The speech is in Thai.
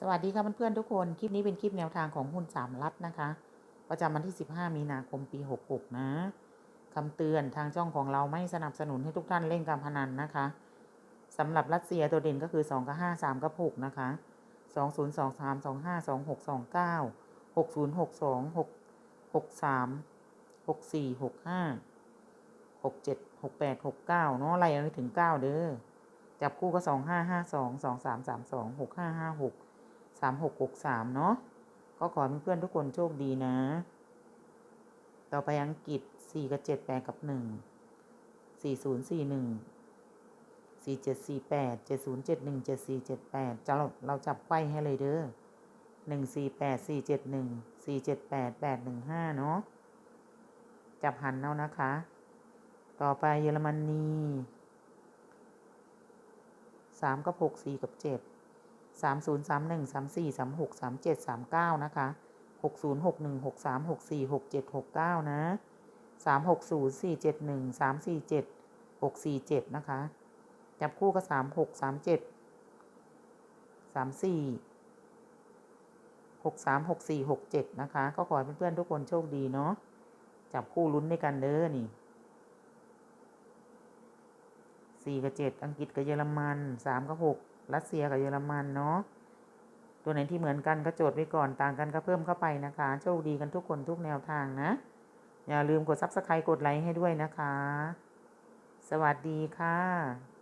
สวัสดีค่ะเพื่อนๆทุกคน คลิปนี้เป็นคลิปแนวทางของหุ้นสามรัฐนะคะ ประจำวันที่ 15 มีนาคมปี 66 นะคำเตือนทางช่องของเราไม่สนับสนุนให้ทุกท่านเล่นการพนันนะคะสำหรับรัสเซียตัวเด่นก็คือ 2 กับ 5 3 กับ 6 นะคะ 2 0 2 3 2 5 2 6 2 9 6 0 6 2 6 6 3 6 4 6 5 6 7 6 8 6 9 เนาะอะไล่ไปถึง 9 เด้อ จับคู่ก็ 2 5 5 2 2 3 3 2 6 5 5 6 สามหกหกสามเนาะก็ขอให้เพื่อนๆทุกคนโชคดีนะ ต่อไปอังกฤษสี่กับเจ็ดแปดกับหนึ่งสี่ศูนย์สี่หนึ่งสี่เจ็ดสี่แปดเจ็ดศูนย์เจ็ดหนึ่งเจ็ดสี่เจ็ดแปดจะเราเราจับไขว้ให้เลยเด้อหนึ่งสี่แปดสี่เจ็ดหนึ่งสี่เจ็ดแปดแปดหนึ่งห้าเนาะจับหันเอานะคะ ต่อไปเยอรมนีสามกับหกสี่กับเจ็ด สามศูนย์สามหนึ่งสามสี่สามหกสามเจ็ดสามเก้านะคะหกศูนย์หกหนึ่งหกสามหกสี่หกเจ็ดหกเก้านะสามหกศูนย์สี่เจ็ดหนึ่งสามสี่เจ็ดหกสี่เจ็ดนะคะ จับคู่ก็สามหกสามเจ็ดสามสี่หกสามหกสี่หกเจ็ดนะคะ ก็ขอให้เพื่อนๆทุกคนโชคดีเนาะ จับคู่ลุ้นด้วยกันเด้อนี่สี่กับเจ็ดอังกฤษกับเยอรมันสามกับหก รัสเซียกับเยอรมันเนาะตัวไหนที่เหมือนกันก็โจทย์ไว้ก่อนต่างกันก็เพิ่มเข้าไปนะคะโชคดีกันทุกคนทุกแนวทางนะ อย่าลืมกดซับสไครต์กดไลค์ให้ด้วยนะคะ สวัสดีค่ะ